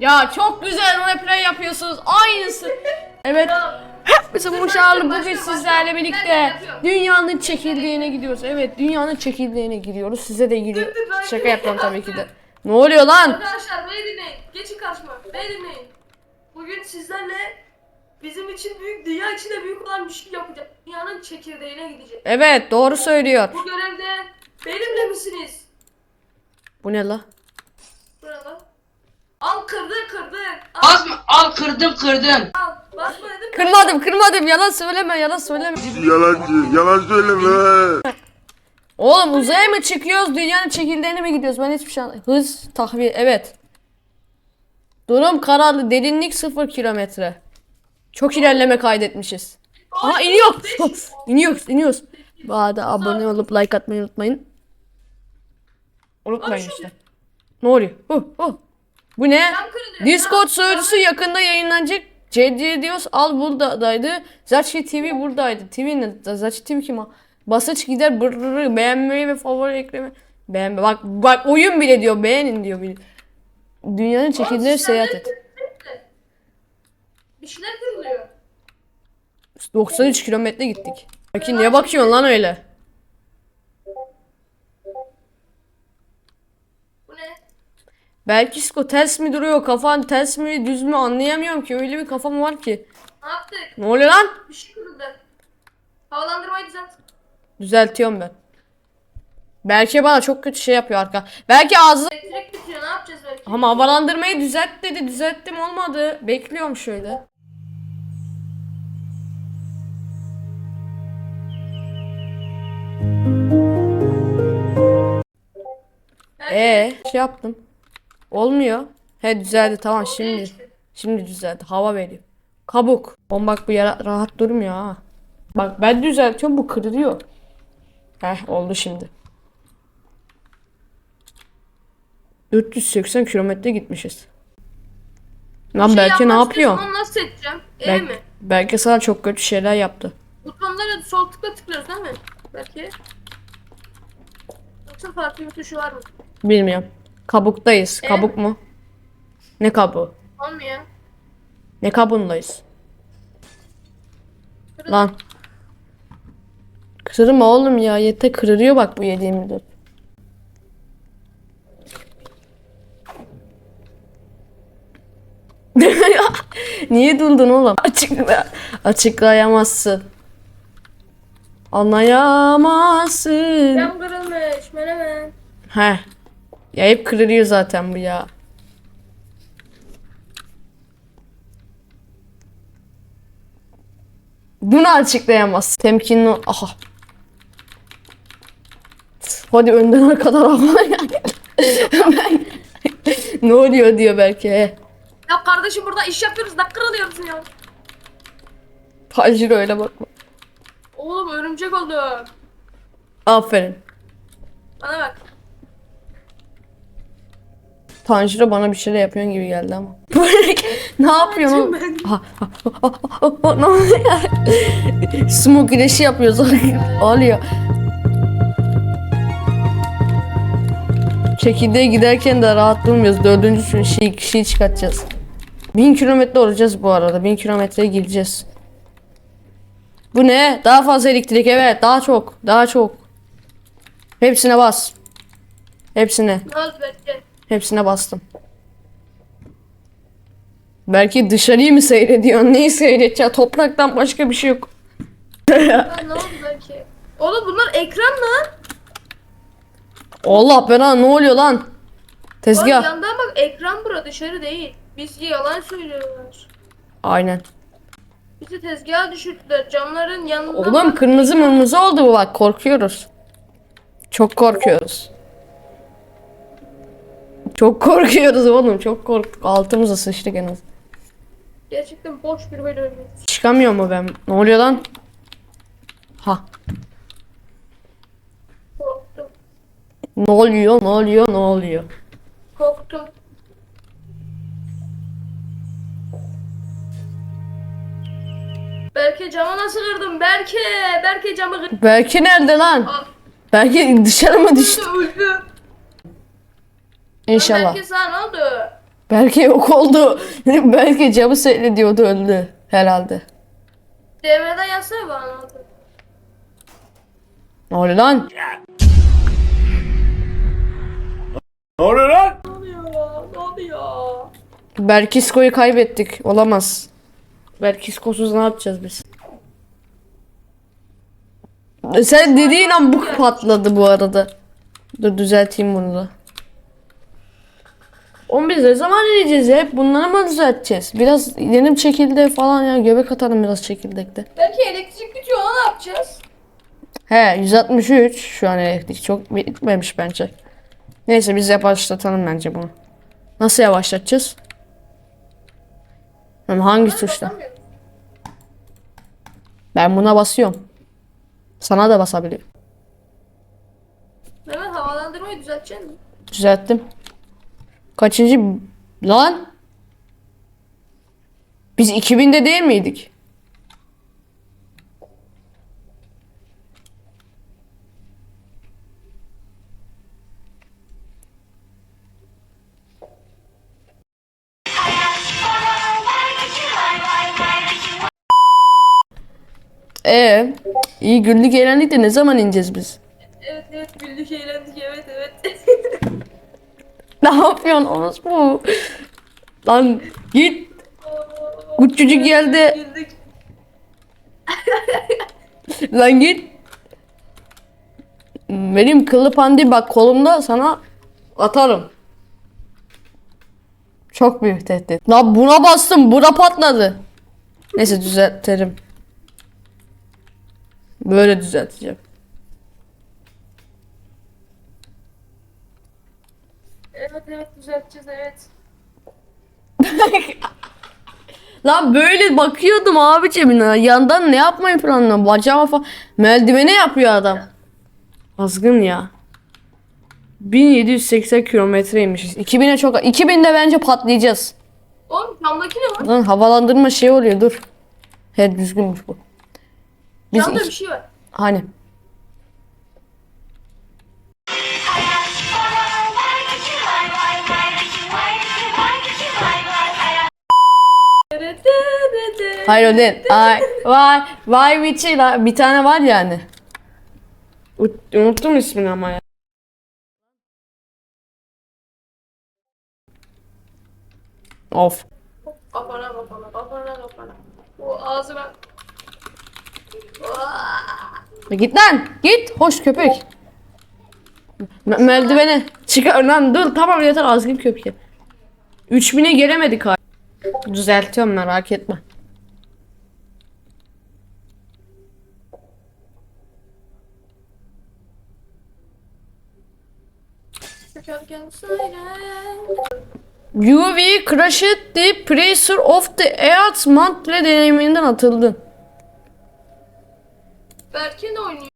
Ya çok güzel roleplay yapıyorsunuz. Aynısı. Evet. Hepimize Muşarlı bugün sizlerle birlikte dünyanın çekirdeğine gidiyoruz. Evet dünyanın çekirdeğine giriyoruz. Size de ben Şaka de yapıyorum tabii ki de. Ne oluyor lan? Arkadaşlar beni dinleyin. Geçin karşıma. Beni dinleyin. Bugün sizlerle bizim için büyük, dünya içinde büyük olan bir şey yapacağız. Dünyanın çekirdeğine gideceğiz. Evet doğru söylüyor. Bu görevde benimle misiniz? Bu ne la? Burada. Al kırdın kırdın. Al kırdım kırdım. al. Basma dedim. Kırmadım kırmadım yalan söyleme yalan söyleme. Yalancı, yalan söyleme. Oğlum uzaya mı çıkıyoruz dünyanın çekirdeğine mi gidiyoruz ben hiçbir şey anlamadım. Hız tahviye evet. Durum kararlı derinlik 0 kilometre. Çok ilerleme kaydetmişiz. Aha Ay, iniyoruz. iniyoruz. Bu arada abone olup like atmayı unutmayın. Unutmayın işte. Ne oluyor? Huh, huh. Bu ne? Discord sunucusu yakında yayınlanacak. CD diyoruz al buradaydı. Zaçki TV buradaydı. TV ne? Zaçki TV kim o? Basınç gider brrr beğenmeyi ve favori ekleme. Beğenme. Bak bak oyun bile diyor beğenin diyor. bile. Dünyanın çekirdeğine seyahat et. Bir şeyler kırılıyor. 93 kilometre gittik. Peki niye bakıyorsun lan öyle? Bu ne? Belki Sko ters mi duruyor kafan ters mi düz mü anlayamıyorum ki öyle bir kafam var ki. Ne yaptık? Ne oluyor lan? Bir şey kırıldı. Havalandırmayı düzelt. Düzeltiyorum ben. Belki bana çok kötü şey yapıyor arka. Belki ağzı Elektrik bitiyor. Ne yapacağız belki? Ama havalandırmayı düzelt dedi. Düzelttim olmadı. Bekliyorum şöyle. Ee, şey yaptım. Olmuyor. He düzeldi tamam şimdi. Şimdi düzeldi. Hava veriyor. Kabuk. Oğlum bak bu yara rahat durmuyor ha. Bak ben düzeltiyorum bu kırılıyor. Heh oldu şimdi. 480 kilometre gitmişiz. Lan Şey belki ne yapıyor? Onu nasıl seçeceğim? E Bel- mi? belki sana çok kötü şeyler yaptı. Butonlara sol tıkla tıklıyoruz değil mi? Belki. Yoksa farklı bir tuşu var mı? Bilmiyorum. Kabuktayız. E? Kabuk mu? Ne kabuğu? Olmuyor. Ne kabuğundayız? Kırıldı. Lan. Kırma oğlum ya. Yete kırılıyor bak bu yediğimde. Niye durdun oğlum? Açıkla. Açıklayamazsın. Anlayamazsın. Cam kırılmış. Menemen. He. Ya hep kırılıyor zaten bu ya. Bunu açıklayamaz. Temkinli. Aha. Hadi önden arkadan almaya Ben- ne oluyor diyor belki. Ya kardeşim burada iş yapıyoruz. Ne kırılıyorsun ya? Hacır öyle bakma. Oğlum örümcek oldu. Aferin. Bana bak. Tanjiro bana bir şeyler yapıyorsun gibi geldi ama. ne yapıyorsun? Ha, ha, ha, ha, ha, ne oluyor? Smoke güneşi yapıyoruz. Oluyor. Çekirdeğe giderken de rahat durmuyoruz. Dördüncü şey, kişiyi çıkartacağız. Bin kilometre olacağız bu arada. Bin kilometreye gideceğiz. Bu ne? Daha fazla elektrik evet. Daha çok. Daha çok. Hepsine bas. Hepsine. Belki? Hepsine bastım. Belki dışarıyı mı seyrediyorsun? Neyi seyredeceksin? Topraktan başka bir şey yok. Ne oldu belki? Oğlum bunlar ekran lan. Allah bana ne oluyor lan? Oğlum Tezgah. yandan bak ekran bura dışarı değil. Biz yalan söylüyorlar. Aynen. Bizi tezgaha düşürdüler. Camların yanından Oğlum bak. kırmızı mırmızı oldu bu bak korkuyoruz. Çok korkuyoruz. Çok korkuyoruz oğlum çok korktuk. Altımıza sıçtık en az. Gerçekten boş bir bölüm. Çıkamıyor mu ben? Ne oluyor lan? Ha. Korktum. Ne oluyor? Ne oluyor? Ne oluyor? Korktum. Berke camı nasıl kırdım? Berke! Berke camı kırdım. Belki nerede lan? Al. Belki dışarı mı düştü? Öldü. İnşallah. Berke sana ne oldu? Belki yok oldu. Belki camı seyrediyordu öldü herhalde. DM'den yazsana bana. ne oldu? Ne oluyor lan? Ne oluyor lan? Ne oluyor ya? Ne oluyor? Berkisko'yu kaybettik. Olamaz. Berkisko'suz ne yapacağız biz? Sen dediğin an bu patladı bu arada. Dur düzelteyim bunu da. Oğlum biz ne zaman ineceğiz? Hep bunları mı düzelteceğiz? Biraz yenim çekildi falan ya. Göbek atalım biraz çekirdekte. Belki elektrik bitiyor ona ne yapacağız? He 163 şu an elektrik çok bitmemiş bence. Neyse biz yavaşlatalım bence bunu. Nasıl yavaşlatacağız? Hem hangi tuşla? Ben buna basıyorum. Sana da basabiliyor. Mehmet havalandırmayı düzelteceksin mi? Düzelttim. Kaçıncı? Lan? Biz 2000'de değil miydik? Ee, iyi güldük eğlendik de ne zaman ineceğiz biz? Evet evet güldük eğlendik evet evet. Ne yapıyorsun orospu? Lan git. Küçücük geldi. Lan git. Benim kıllı pandi bak kolumda sana atarım. Çok büyük tehdit. Lan buna bastım. Buna patladı. Neyse düzeltelim. Böyle düzelteceğim. Evet evet düzelteceğiz evet. Lan böyle bakıyordum abicim. Yandan ne yapmayı planlıyorum? Bacağıma falan. Meldivene yapıyor adam. Azgın ya. 1780 kilometreymişiz. 2000'e çok... 2000'de bence patlayacağız. Oğlum camdaki ne var? Lan havalandırma şey oluyor dur. He düzgünmüş bu. Biz Camda iki- bir şey var. Hani. Hayır o değil. Ay, vay, vay la. Bir tane var yani. Ut- Unuttum ismini ama ya. Of. Kafana kafana kafana kafana. O ağzına. Vaa! Git lan. Git. Hoş köpek. Me- merdivene. Çıkar lan. Dur tamam yeter azgın köpek. 3000'e gelemedik hala. Düzeltiyorum merak etme. UV crushed the pressure of the earth mantle deneyiminden atıldın. Berkin oynuyor.